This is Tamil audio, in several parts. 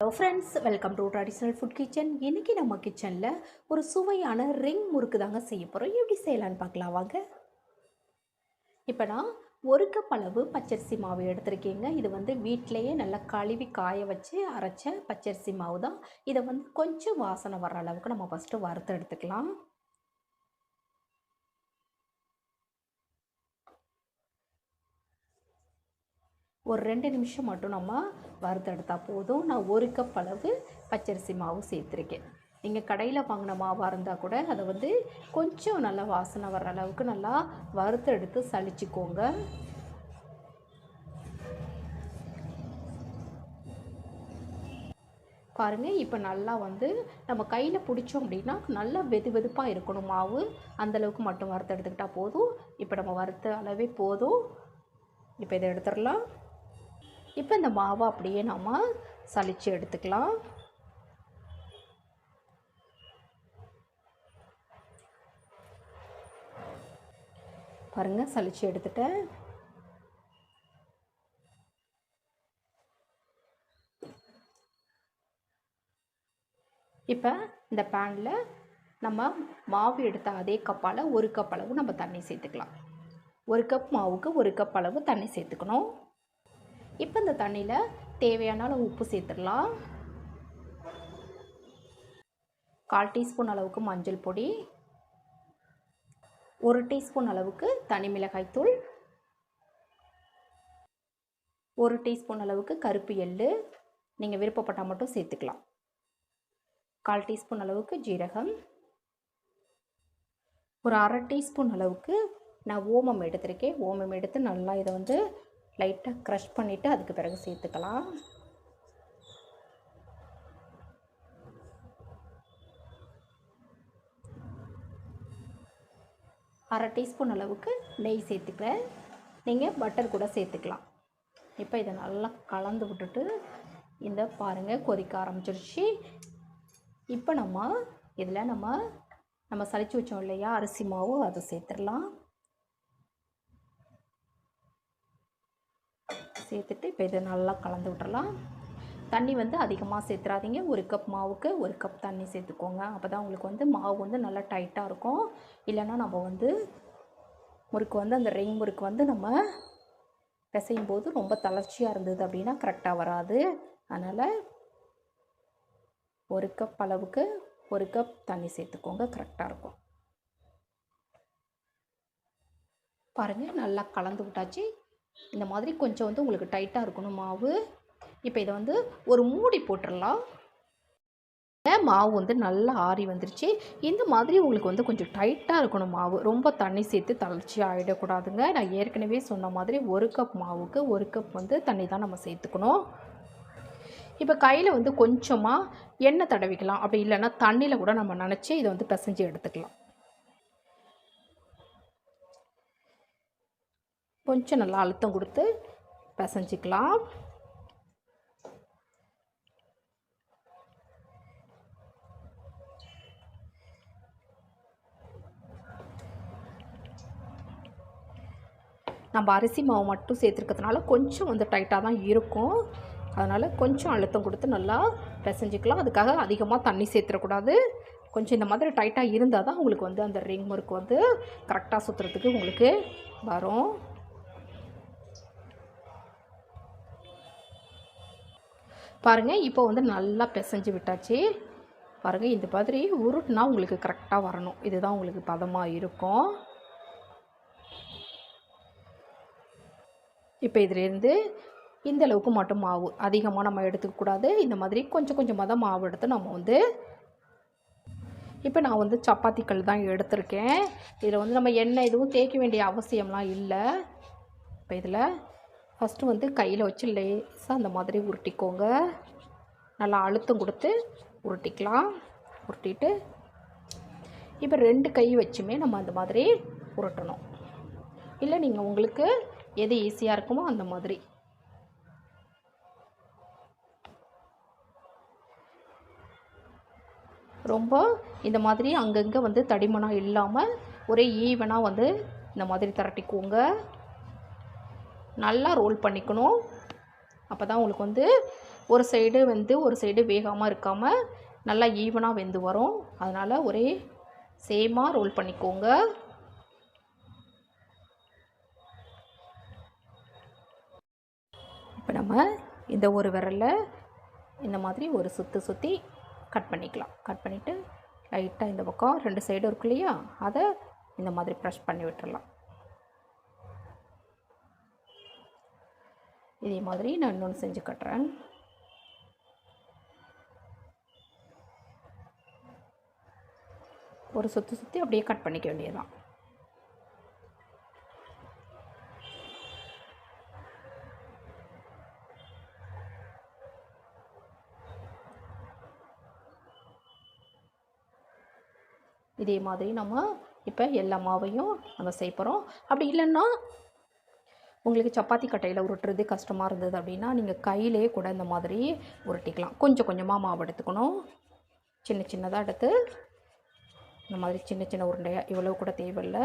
Hello friends welcome to traditional food kitchen இன்றைக்கி நம்ம கிச்சனில் ஒரு சுவையான ரிங் முறுக்கு தாங்க செய்ய போகிறோம் எப்படி செய்யலான்னு பார்க்கலாம் வாங்க. இப்போ நான் ஒரு கப் அளவு பச்சரிசி மாவு எடுத்திருக்கேங்க. இது வந்து வீட்டிலையே நல்லா கழுவி காய வச்சு அரைச்ச பச்சரிசி மாவு தான் இதை வந்து கொஞ்சம் வாசனை வர அளவுக்கு நம்ம ஃபஸ்ட்டு வறுத்து எடுத்துக்கலாம். ஒரு ரெண்டு நிமிஷம் மட்டும் நம்ம வறுத்தெடுத்தால் போதும். நான் ஒரு கப் அளவு பச்சரிசி மாவு சேர்த்துருக்கேன். நீங்கள் கடையில் வாங்கின மாவாக இருந்தால் கூட அதை வந்து கொஞ்சம் நல்லா வாசனை வர்ற அளவுக்கு நல்லா வறுத்தெடுத்து சளிச்சிக்கோங்க. பாருங்கள் இப்போ நல்லா வந்து நம்ம கையில் பிடிச்சோம் அப்படின்னா நல்லா வெது வெதுப்பாக இருக்கணும் மாவு. அந்தளவுக்கு மட்டும் வறுத்து எடுத்துக்கிட்டால் போதும். இப்போ நம்ம வறுத்த அளவே போதும். இப்போ இதை எடுத்துடலாம். இப்போ இந்த மாவை அப்படியே நம்ம சலித்து எடுத்துக்கலாம். பாருங்கள் சலித்து எடுத்துட்டேன். இப்போ இந்த பேனில் நம்ம மாவு எடுத்த அதே கப்பால் ஒரு கப் அளவு நம்ம தண்ணி சேர்த்துக்கலாம். ஒரு கப் மாவுக்கு ஒரு கப் அளவு தண்ணி சேர்த்துக்கணும். இப்போ இந்த தண்ணியில் தேவையான அளவு உப்பு சேர்த்துடலாம். கால் டீஸ்பூன் அளவுக்கு மஞ்சள் பொடி. ஒரு டீஸ்பூன் அளவுக்கு தனி மிளகாய்த்தூள் ஒரு டீஸ்பூன் அளவுக்கு கருப்பு எள்ளு. நீங்கள் விருப்பப்பட்டால் மட்டும் சேர்த்துக்கலாம். கால் டீஸ்பூன் அளவுக்கு ஜீரகம். ஒரு அரை டீஸ்பூன் அளவுக்கு நான் ஓமம் எடுத்திருக்கேன். ஓமம் எடுத்து நல்லா இதை வந்து லைட்டாக க்ரஷ் பண்ணிவிட்டு அதுக்கு பிறகு சேர்த்துக்கலாம். அரை டீஸ்பூன் அளவுக்கு நெய் சேர்த்துக்கிறேன். நீங்கள் பட்டர் கூட சேர்த்துக்கலாம். இப்போ இதை நல்லா கலந்து விட்டுட்டு இந்த பாருங்கள் கொதிக்க ஆரம்பிச்சிருச்சு. இப்போ நம்ம இதில் நம்ம நம்ம சளிச்சு வச்சோம் இல்லையா அரிசி மாவு அதை சேர்த்துடலாம். சேர்த்துட்டு இப்போ இதை நல்லா கலந்து விட்றலாம் தண்ணி வந்து அதிகமாக சேர்த்துறாதீங்க. ஒரு கப் மாவுக்கு ஒரு கப் தண்ணி சேர்த்துக்கோங்க. அப்போ தான் உங்களுக்கு வந்து மாவு வந்து நல்லா டைட்டாக இருக்கும். இல்லைன்னா நம்ம வந்து முறுக்கு வந்து அந்த ரெயின் முறுக்கு வந்து நம்ம பிசையும் போது ரொம்ப தளர்ச்சியாக இருந்தது அப்படின்னா கரெக்டாக வராது. அதனால் ஒரு கப் அளவுக்கு ஒரு கப் தண்ணி சேர்த்துக்கோங்க. கரெக்டாக இருக்கும். பாருங்கள் நல்லா கலந்து விட்டாச்சு. இந்த மாதிரி கொஞ்சம் வந்து உங்களுக்கு டைட்டாக இருக்கணும். மாவு. இப்போ இதை வந்து ஒரு மூடி போட்டுடலாம் மாவு வந்து நல்லா ஆறி வந்துருச்சு. இந்த மாதிரி உங்களுக்கு வந்து கொஞ்சம் டைட்டாக இருக்கணும் மாவு. ரொம்ப தண்ணி சேர்த்து தளர்ச்சி ஆகிடக்கூடாதுங்க நான் ஏற்கனவே சொன்ன மாதிரி ஒரு கப் மாவுக்கு ஒரு கப் வந்து தண்ணி தான் நம்ம சேர்த்துக்கணும். இப்போ கையில் வந்து கொஞ்சமாக எண்ணெய் தடவிக்கலாம். அப்படி இல்லைன்னா தண்ணியில் கூட நம்ம நினச்சி இதை வந்து பிசைஞ்சு எடுத்துக்கலாம். கொஞ்சம் நல்லா அழுத்தம் கொடுத்து பிசைஞ்சிக்கலாம். நம்ம அரிசி மாவு மட்டும் சேர்த்துருக்கிறதுனால கொஞ்சம் வந்து டைட்டாக தான் இருக்கும். அதனால் கொஞ்சம் அழுத்தம் கொடுத்து நல்லா பிசைஞ்சிக்கலாம். அதுக்காக அதிகமாக தண்ணி சேர்த்துடக்கூடாது கொஞ்சம் இந்த மாதிரி டைட்டாக இருந்தால் தான் உங்களுக்கு வந்து அந்த ரிங் முறுக்கு வந்து கரெக்டாக சுற்றுறதுக்கு உங்களுக்கு வரும். பாருங்கள் இப்போ வந்து நல்லா பிசைஞ்சு விட்டாச்சு. பாருங்கள் இந்த மாதிரி உருட்டுனா உங்களுக்கு கரெக்டாக வரணும். இதுதான் உங்களுக்கு பதமாக இருக்கும். இப்போ இதிலேருந்து இந்த அளவுக்கு மட்டும் மாவு. அதிகமாக நம்ம எடுத்துக்கக்கூடாது இந்த மாதிரி கொஞ்சம் கொஞ்சமாக தான் மாவு எடுத்து நம்ம வந்து இப்போ நான் வந்து சப்பாத்தி கல் தான் எடுத்திருக்கேன். இதில் வந்து நம்ம எண்ணெய் எதுவும் தேய்க்க வேண்டிய அவசியம்லாம் இல்லை. இப்போ இதில் ஃபஸ்ட்டு வந்து கையில் வச்சு லேசாக அந்த மாதிரி உருட்டிக்கோங்க. நல்லா அழுத்தம் கொடுத்து உருட்டிக்கலாம். உருட்டிட்டு இப்போ ரெண்டு கை வச்சுமே நம்ம அந்த மாதிரி உருட்டணும். இல்லை நீங்கள் உங்களுக்கு எது ஈஸியாக இருக்குமோ அந்த மாதிரி. ரொம்ப இந்த மாதிரி அங்கங்கே வந்து தடிமனாக இல்லாமல் ஒரே ஈவனாக வந்து இந்த மாதிரி திரட்டிக்குவோங்க நல்லா ரோல் பண்ணிக்கணும். அப்போ தான் உங்களுக்கு வந்து ஒரு சைடு வந்து ஒரு சைடு வேகாமல் இருக்காமல் நல்லா ஈவனாக வெந்து வரும். அதனால் ஒரே சேமாக ரோல் பண்ணிக்கோங்க. இப்போ நம்ம இந்த ஒரு விரலில் இந்த மாதிரி ஒரு சுற்றி சுற்றி கட் பண்ணிக்கலாம். கட் பண்ணிவிட்டு லைட்டாக இந்த பக்கம் ரெண்டு சைடும் இருக்கு இல்லையா? அதை இந்த மாதிரி ப்ரெஷ் பண்ணி விட்டுடலாம் இதே மாதிரி நான் இன்னொன்று செஞ்சு கட்டுறேன். ஒரு சுற்றி சுற்றி அப்படியே கட் பண்ணிக்க வேண்டியதுதான். இதே மாதிரி நம்ம இப்போ எல்லா மாவையும் நம்ம செய்ய அப்படி இல்லைன்னா உங்களுக்கு சப்பாத்தி கட்டையில் உருட்டுறது கஷ்டமாக இருந்தது அப்படின்னா நீங்கள் கையிலே கூட இந்த மாதிரி உருட்டிக்கலாம். கொஞ்சம் கொஞ்சமாக மாவு எடுத்துக்கணும். சின்ன சின்னதாக எடுத்து இந்த மாதிரி சின்ன சின்ன உருண்டையாக இவ்வளோ கூட தேவையில்லை.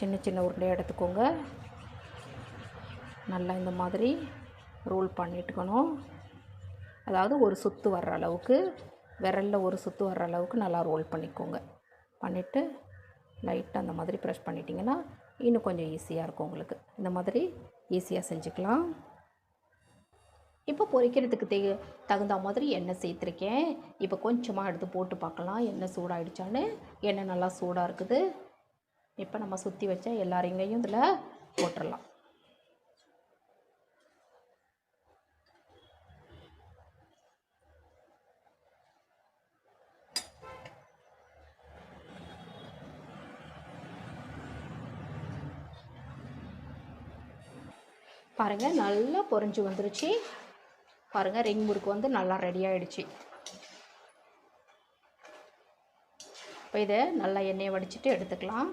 சின்ன சின்ன உருண்டையாக எடுத்துக்கோங்க. நல்லா இந்த மாதிரி ரோல் பண்ணிட்டுக்கணும். அதாவது ஒரு சுத்து வர்ற அளவுக்கு விரலில் ஒரு சுத்து வர்ற அளவுக்கு நல்லா ரோல் பண்ணிக்கோங்க. பண்ணிவிட்டு லைட்டாக அந்த மாதிரி ப்ரெஷ் பண்ணிட்டிங்கன்னா இன்னும் கொஞ்சம் ஈஸியாக இருக்கும் உங்களுக்கு. இந்த மாதிரி ஈஸியாக செஞ்சுக்கலாம். இப்போ பொரிக்கிறதுக்கு தே தகுந்த மாதிரி எண்ணெய் சேர்த்துருக்கேன். இப்போ கொஞ்சமாக எடுத்து போட்டு பார்க்கலாம். எண்ணெய் சூடாயிடுச்சான்னு. எண்ணெய் நல்லா சூடாக இருக்குது. இப்போ நம்ம சுற்றி வச்ச எல்லா இதில் போட்டுடலாம் பாருங்கள் நல்லா பொறிஞ்சு வந்துருச்சு. பாருங்கள் ரிங் முறுக்கு வந்து நல்லா ரெடி ஆகிடுச்சு இப்போ இதை நல்லா எண்ணெயை வடிச்சிட்டு எடுத்துக்கலாம்.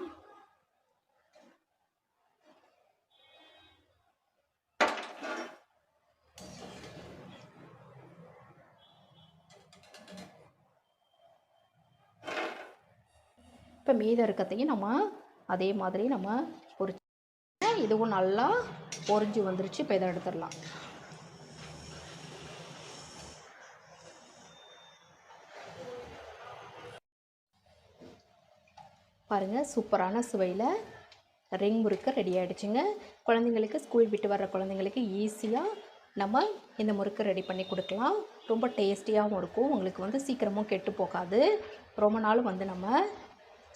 இப்போ மீதம் இருக்கத்தையும் நம்ம அதே மாதிரி நம்ம இதுவும் நல்லா பொறிஞ்சு வந்துருச்சு. இப்போ இதை எடுத்துடலாம். பாருங்கள் சூப்பரான சுவையில் ரிங் முறுக்கு ரெடி ஆகிடுச்சுங்க குழந்தைங்களுக்கு ஸ்கூல் விட்டு வர்ற குழந்தைங்களுக்கு ஈஸியாக நம்ம இந்த முறுக்கு ரெடி பண்ணி கொடுக்கலாம். ரொம்ப டேஸ்டியாகவும் இருக்கும். உங்களுக்கு வந்து சீக்கிரமும் கெட்டு போகாது. ரொம்ப நாள் வந்து நம்ம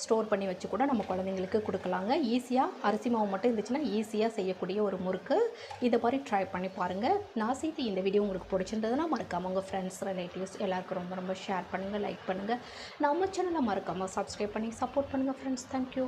ஸ்டோர் பண்ணி வச்சு கூட நம்ம குழந்தைங்களுக்கு கொடுக்கலாங்க. ஈஸியாக அரிசி மாவு மட்டும் இருந்துச்சுன்னா ஈஸியாக செய்யக்கூடிய ஒரு முறுக்கு. இதை மாதிரி ட்ரை பண்ணி பாருங்கள் நான் செய்து இந்த வீடியோ உங்களுக்கு பிடிச்சிருந்ததுன்னா மறக்காமல் உங்கள் ஃப்ரெண்ட்ஸ் ரிலேட்டிவ்ஸ் எல்லாருக்கும் ரொம்ப ரொம்ப ஷேர் பண்ணுங்கள் லைக் பண்ணுங்கள் நம்ம சேனலை மறக்காமல் சப்ஸ்கிரைப் பண்ணி சப்போர்ட் பண்ணுங்கள் ஃப்ரெண்ட்ஸ் தேங்க்யூ